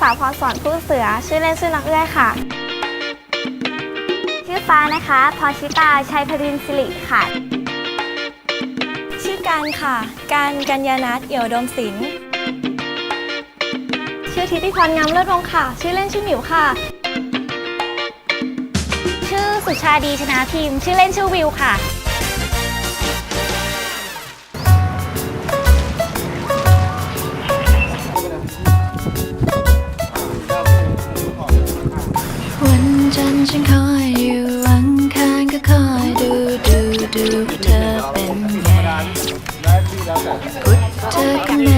สาวพรสอนผู้เสือ ชื่อเล่นชื่อน้องเอื้อยค่ะ ชื่อฟ้านะคะพรชิตา ชัยพรินสิริค่ะ ชื่อการค่ะ การกัญญานัทเอี่ยวดมศิลป์ชื่อทิติพรงามเลิศวงศ์ค่ะ ชื่อเล่นชื่อหมิวค่ะ ชื่อสุชาดีชนะพิมพ์ ชื่อเล่นชื่อวิวค่ะ ฉันคอยอยู่อังคารก็คอยดูดูดูเธอเป็นไงพุธเธอก็